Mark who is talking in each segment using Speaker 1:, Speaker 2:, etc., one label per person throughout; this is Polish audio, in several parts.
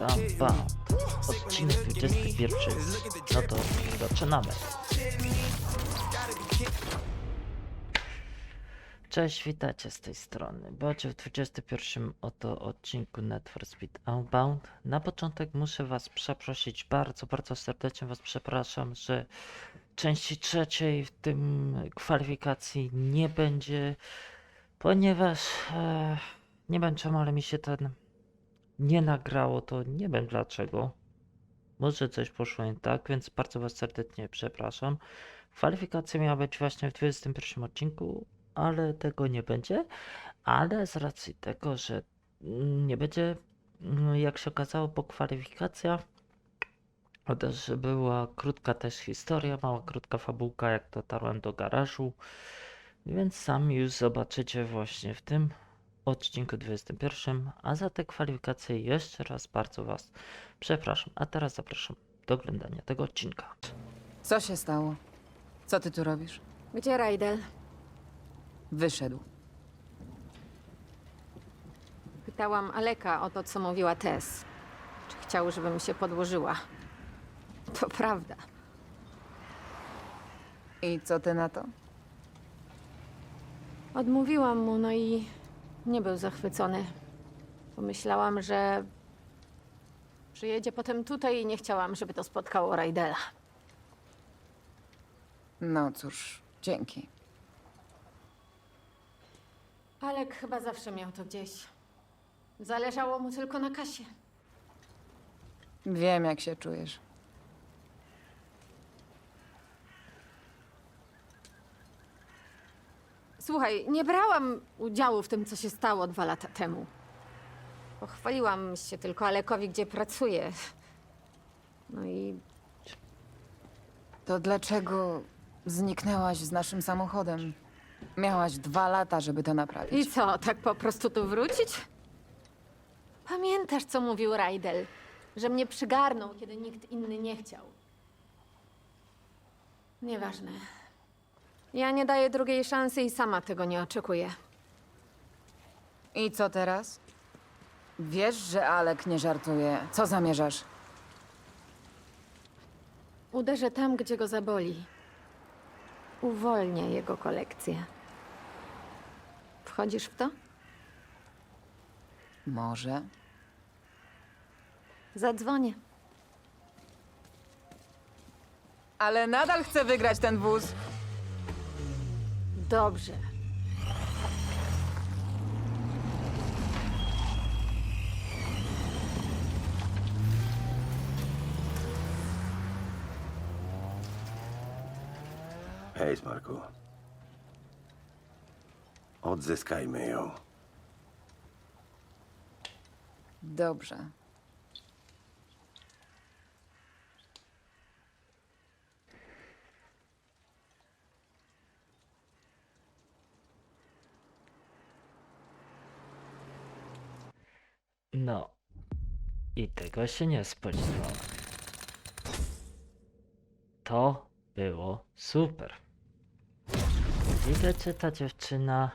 Speaker 1: Street Unbound. Odcinek 21. No to zaczynamy. Cześć, witajcie z tej strony. Bocie w 21 oto odcinku Net for Speed Unbound. Na początek muszę was przeprosić bardzo, bardzo serdecznie was przepraszam, że części trzeciej w tym kwalifikacji nie będzie, ponieważ e, nie wiem czemu, ale mi się ten nie nagrało, to nie wiem dlaczego. Może coś poszło nie tak, więc bardzo Was serdecznie przepraszam. Kwalifikacja miała być właśnie w 21 odcinku, ale tego nie będzie. Ale z racji tego, że nie będzie, mm, jak się okazało, po kwalifikacjach, też była krótka też historia, mała krótka fabułka, jak dotarłem do garażu. Więc sami już zobaczycie właśnie w tym odcinku 21, a za te kwalifikacje jeszcze raz bardzo Was przepraszam. A teraz zapraszam do oglądania tego odcinka.
Speaker 2: Co się stało? Co ty tu robisz?
Speaker 3: Gdzie Rajdel?
Speaker 2: Wyszedł.
Speaker 3: Pytałam Aleka o to, co mówiła Tess. Czy chciał, żebym się podłożyła? To prawda.
Speaker 2: I co ty na to?
Speaker 3: Odmówiłam mu, no i nie był zachwycony. Pomyślałam, że przyjedzie potem tutaj i nie chciałam, żeby to spotkało Rajdela.
Speaker 2: No cóż, dzięki.
Speaker 3: Alek chyba zawsze miał to gdzieś. Zależało mu tylko na kasie.
Speaker 2: Wiem, jak się czujesz.
Speaker 3: Słuchaj, nie brałam udziału w tym, co się stało dwa lata temu. Pochwaliłam się tylko Alekowi, gdzie pracuję. No i
Speaker 2: To dlaczego zniknęłaś z naszym samochodem? Miałaś dwa lata, żeby to
Speaker 3: I
Speaker 2: naprawić.
Speaker 3: co, tak po prostu tu wrócić? Pamiętasz, co mówił Rajdel? Że mnie przygarnął, kiedy nikt inny nie chciał. Nieważne. Ja nie daję drugiej szansy i sama tego nie oczekuję.
Speaker 2: I co teraz? Wiesz, że Alek nie żartuje. Co zamierzasz?
Speaker 3: Uderzę tam, gdzie go zaboli. Uwolnię jego kolekcję. Wchodzisz w to?
Speaker 2: Może.
Speaker 3: Zadzwonię.
Speaker 2: Ale nadal chcę wygrać ten wóz.
Speaker 3: Dobrze.
Speaker 4: Hej, Smarku. Odzyskajmy ją.
Speaker 2: Dobrze.
Speaker 1: No. I tego się nie spodziewałem. To było super. Widzę, że ta dziewczyna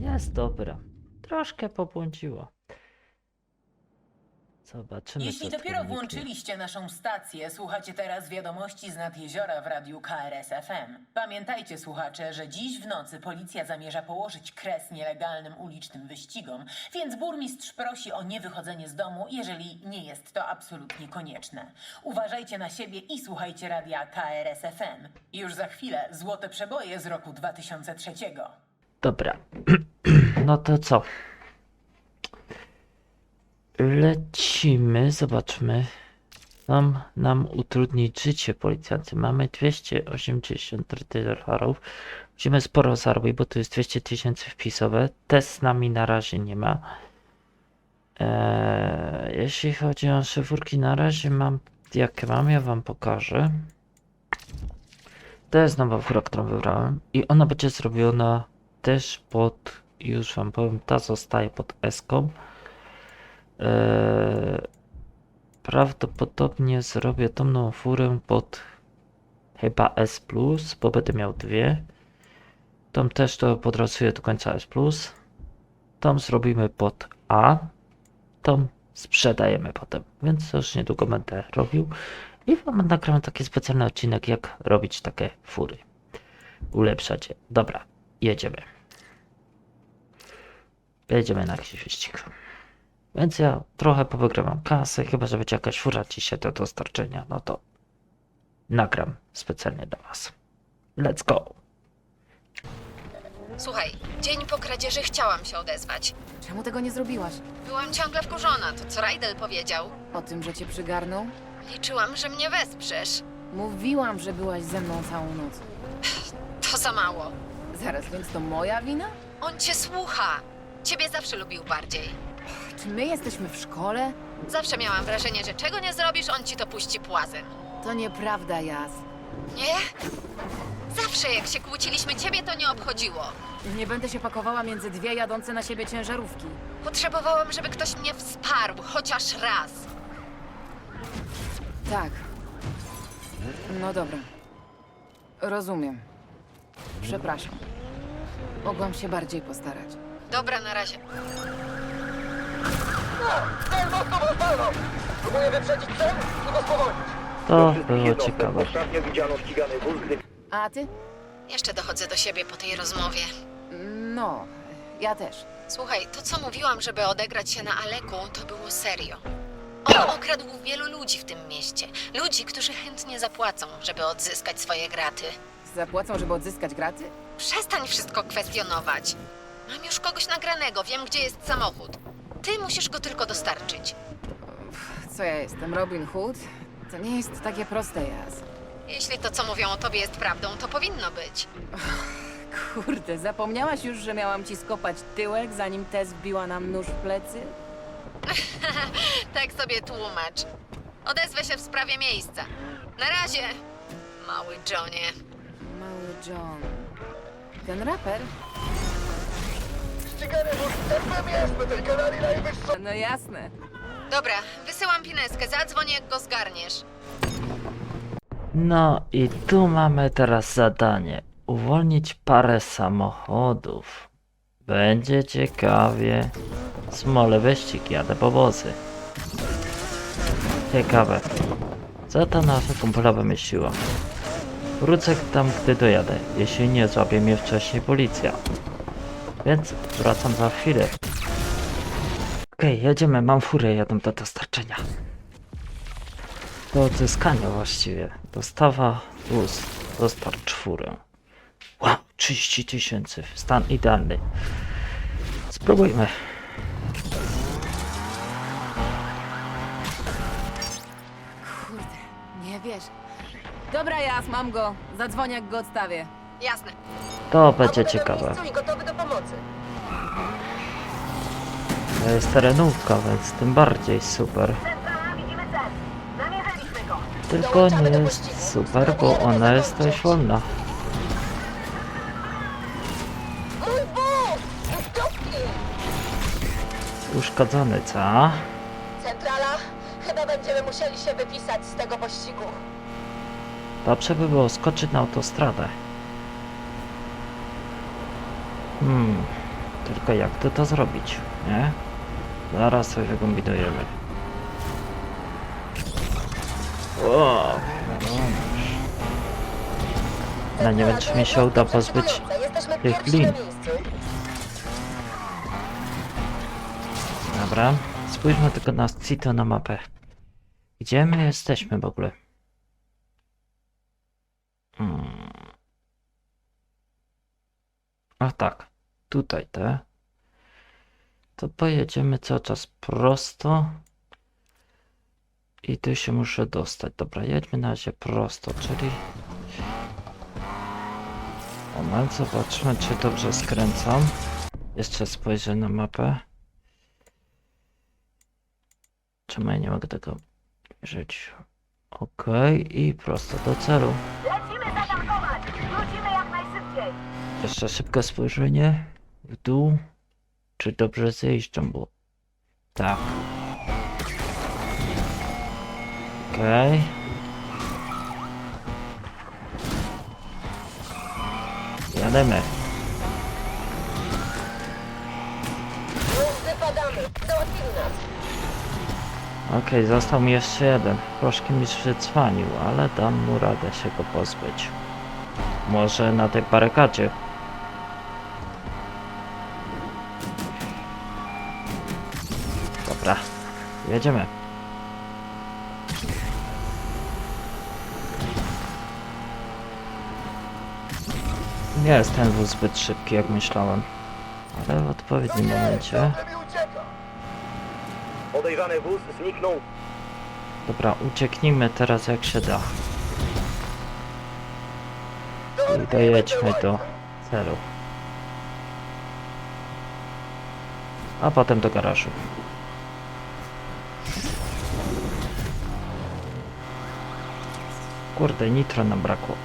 Speaker 1: jest dobra. Troszkę pobłądziła. Zobaczymy.
Speaker 5: Jeśli
Speaker 1: co
Speaker 5: dopiero włączyliście naszą stację, słuchacie teraz wiadomości z nad jeziora w radiu KRS FM. Pamiętajcie, słuchacze, że dziś w nocy policja zamierza położyć kres nielegalnym ulicznym wyścigom, więc burmistrz prosi o niewychodzenie z domu, jeżeli nie jest to absolutnie konieczne. Uważajcie na siebie i słuchajcie radia KRS FM. Już za chwilę złote przeboje z roku 2003.
Speaker 1: Dobra. No to co? Lecimy, zobaczmy. Nam, nam utrudnić życie policjanty. Mamy 280 dolarów. Musimy sporo zarobić, bo to jest 200 tysięcy wpisowe. Test z nami na razie nie ma. Eee, jeśli chodzi o szywurki, na razie mam jakie mam, ja wam pokażę. To jest nowa fura, którą wybrałem i ona będzie zrobiona też pod, już wam powiem, ta zostaje pod S-ką. Eee, prawdopodobnie zrobię nową furę pod chyba S+, bo będę miał dwie. Tą też to podrasuję do końca S+. Tą zrobimy pod A. Tą sprzedajemy potem. Więc już niedługo będę robił. I wam nagram taki specjalny odcinek, jak robić takie fury. Ulepszać je. Dobra, jedziemy. Jedziemy na jakiś wyścig. Więc ja trochę powygrywam kasę, chyba że będzie jakaś fura dzisiaj do dostarczenia, no to nagram specjalnie dla was. Let's go!
Speaker 6: Słuchaj, dzień po kradzieży chciałam się odezwać.
Speaker 2: Czemu tego nie zrobiłaś?
Speaker 6: Byłam ciągle wkurzona, to co Rajdel powiedział.
Speaker 2: O tym, że cię przygarnął?
Speaker 6: Liczyłam, że mnie wesprzesz.
Speaker 2: Mówiłam, że byłaś ze mną całą noc.
Speaker 6: To za mało.
Speaker 2: Zaraz, więc to moja wina?
Speaker 6: On cię słucha. Ciebie zawsze lubił bardziej.
Speaker 2: Czy my jesteśmy w szkole?
Speaker 6: Zawsze miałam wrażenie, że czego nie zrobisz, on ci to puści płazem.
Speaker 2: To nieprawda, Jas.
Speaker 6: Nie? Zawsze jak się kłóciliśmy, ciebie to nie obchodziło.
Speaker 2: Nie będę się pakowała między dwie jadące na siebie ciężarówki.
Speaker 6: Potrzebowałam, żeby ktoś mnie wsparł, chociaż raz.
Speaker 2: Tak. No dobra. Rozumiem. Przepraszam. Mogłam się bardziej postarać.
Speaker 6: Dobra, na razie.
Speaker 1: To było ciekawe.
Speaker 7: Ostatnio widziano ścigany wóz, gdy
Speaker 2: A ty?
Speaker 6: Jeszcze dochodzę do siebie po tej rozmowie.
Speaker 2: No, ja też.
Speaker 6: Słuchaj, to co mówiłam, żeby odegrać się na Aleku, to było serio. On okradł wielu ludzi w tym mieście. Ludzi, którzy chętnie zapłacą, żeby odzyskać swoje graty.
Speaker 2: Zapłacą, żeby odzyskać graty?
Speaker 6: Przestań wszystko kwestionować. Mam już kogoś nagranego, wiem gdzie jest samochód. Ty musisz go tylko dostarczyć.
Speaker 2: Co ja jestem, Robin Hood? To nie jest takie proste, Jas.
Speaker 6: Jeśli to, co mówią o tobie jest prawdą, to powinno być.
Speaker 2: Kurde, zapomniałaś już, że miałam ci skopać tyłek, zanim Tess wbiła nam nóż w plecy?
Speaker 6: Tak sobie tłumacz. Odezwę się w sprawie miejsca. Na razie, mały Johnie.
Speaker 2: Mały John. Ten raper?
Speaker 7: Ścigany wóz FM jest na tej kanali najwyższa.
Speaker 2: No jasne.
Speaker 6: Dobra, wysyłam pineskę, zadzwoń jak go zgarniesz.
Speaker 1: No i tu mamy teraz zadanie. Uwolnić parę samochodów. Będzie ciekawie. Smole wyścig, jadę po wozy. Ciekawe. Co ta nasza kumpla wymyśliła? Wrócę tam, gdy dojadę, jeśli nie złapie mnie wcześniej policja. Więc wracam za chwilę. Okej, jedziemy, mam furę, jadę do dostarczenia. Do odzyskania właściwie. Dostawa plus dostarcz furę. Wow, 30 tysięcy. Stan idealny. Spróbujmy.
Speaker 2: Kurde, nie wiesz. Dobra, Jas, mam go. Zadzwonię, jak go odstawię.
Speaker 6: Jasne.
Speaker 1: To będzie ciekawe.
Speaker 6: i gotowy do pomocy.
Speaker 1: To jest terenówka, więc tym bardziej super. Tylko nie jest super, bo ona jest dość wolna.
Speaker 8: Mój wóz!
Speaker 1: Uszkodzony, co?
Speaker 8: Centrala, chyba będziemy musieli się wypisać z tego pościgu.
Speaker 1: Dobrze by było skoczyć na autostradę. Hmm, tylko jak to to zrobić, nie? Zaraz coś wykombinujemy. O, Ale nie wiem, czy mi się uda pozbyć tych
Speaker 8: pierwsi
Speaker 1: lin.
Speaker 8: na miejscu.
Speaker 1: Dobra, spójrzmy tylko na Cito na mapę. Gdzie my jesteśmy w ogóle? A tak, tutaj te. To pojedziemy cały czas prosto. I tu się muszę dostać. Dobra, jedźmy na razie prosto, czyli... Moment, zobaczmy, czy dobrze skręcam. Jeszcze spojrzę na mapę. Czemu ja nie mogę tego mierzyć? Okej, i prosto do celu.
Speaker 8: Lecimy zatankować! Wrócimy jak najszybciej!
Speaker 1: Jeszcze szybkie spojrzenie w dół. Czy dobrze zjeżdżam, bo... Tak. Okej. Jademy.
Speaker 8: Już wypadamy! Załatwili nas!
Speaker 1: Okej, został mi jeszcze jeden. Troszkę mi przycwanił, ale dam mu radę się go pozbyć. Może na tej barykadzie. Dobra, jedziemy. Nie jest ten wóz zbyt szybki, jak myślałem. Ale w odpowiednim momencie...
Speaker 7: Podejrzany wóz zniknął.
Speaker 1: Dobra, ucieknijmy teraz jak się da. I dojedźmy do celu. A potem do garażu. Kurde, nitro nam brakło.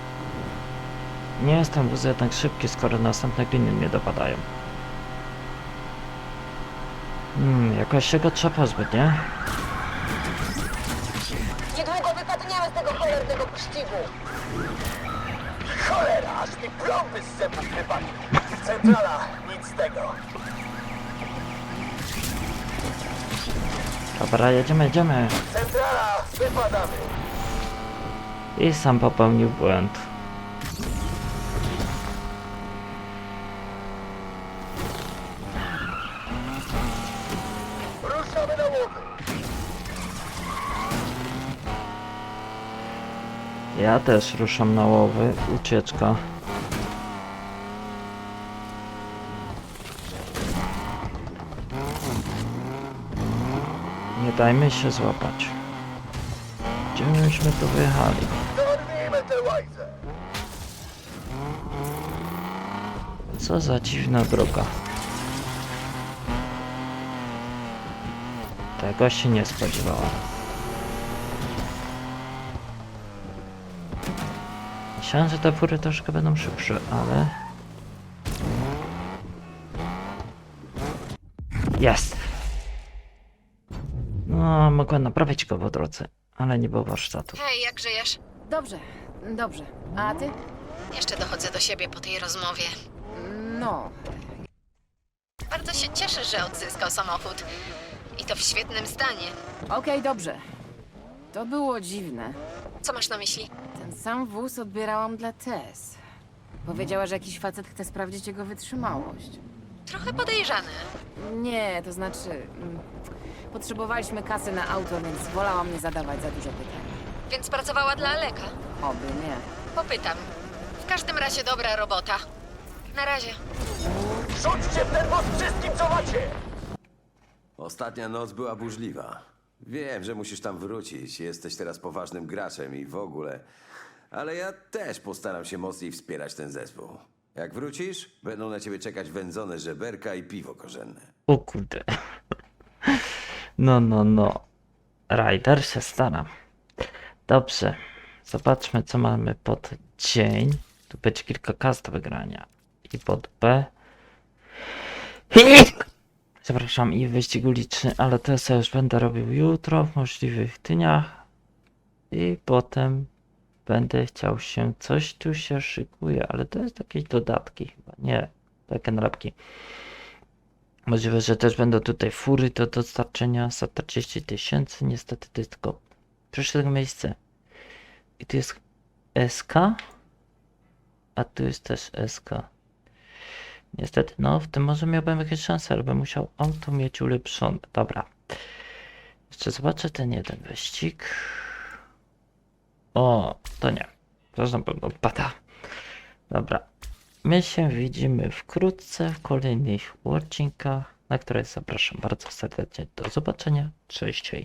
Speaker 1: Nie jestem wóz jednak szybki, skoro następne gliny mnie dopadają. Hmm, jakoś się go trzeba pozbyć, nie?
Speaker 8: Niedługo wypadniemy z tego cholernego pościgu.
Speaker 7: Cholera, aż mi plomby z zębów wypali. Centrala, nic z tego.
Speaker 1: Dobra, jedziemy, jedziemy.
Speaker 7: Centrala, wypadamy.
Speaker 1: I sam popełnił błąd.
Speaker 7: Ruszamy na.
Speaker 1: Ja też ruszam na łowy. Ucieczka. Nie dajmy się złapać. Gdzie myśmy tu wyjechali? Co za dziwna droga. Tego się nie spodziewałam. Myślałem, że te fury troszkę będą szybsze, ale... Jest! No, mogłem naprawić go po drodze, ale nie było warsztatu.
Speaker 9: Hej, jak żyjesz?
Speaker 2: Dobrze, dobrze. A ty?
Speaker 9: Jeszcze dochodzę do siebie po tej rozmowie.
Speaker 2: No,
Speaker 9: Bardzo się cieszę, że odzyskał samochód. I to w świetnym stanie.
Speaker 2: okej, dobrze. To było dziwne.
Speaker 9: Co masz na myśli?
Speaker 2: Ten sam wóz odbierałam dla Tess. Powiedziała, że jakiś facet chce sprawdzić jego wytrzymałość.
Speaker 9: Trochę podejrzany.
Speaker 2: Nie, to znaczy... mm, Potrzebowaliśmy kasy na auto, więc wolałam nie zadawać za dużo pytań.
Speaker 9: Więc pracowała dla Aleka.
Speaker 2: Oby nie.
Speaker 9: Popytam. W każdym razie dobra robota. Na razie.
Speaker 7: Rzućcie w ten wóz wszystkim, co macie.
Speaker 4: Ostatnia noc była burzliwa. Wiem, że musisz tam wrócić. Jesteś teraz poważnym graczem i w ogóle. Ale ja też postaram się mocniej wspierać ten zespół. Jak wrócisz, będą na ciebie czekać wędzone żeberka i piwo korzenne.
Speaker 1: O kurde. No, no, no. Rider się stara. Dobrze. Zobaczmy, co mamy pod dzień. Tu będzie kilka kas do wygrania. I pod B. Przepraszam, i wyścig uliczny, ale ja już będę robił jutro w możliwych dniach. I potem będę chciał się. Coś tu się szykuje, ale to jest jakieś dodatki chyba. Nie, takie nalepki. Możliwe, że też będą tutaj fury do dostarczenia za 40 tysięcy. Niestety to jest tylko tego miejsce. I tu jest SK. A tu jest też SK. Niestety, no w tym może miałbym jakieś szanse, ale bym musiał auto mieć ulepszone. Dobra. Jeszcze zobaczę ten jeden wyścig. O, to nie. To na pewno pada. Dobra. My się widzimy wkrótce w kolejnych odcinkach, na które zapraszam bardzo serdecznie. Do zobaczenia. Cześć.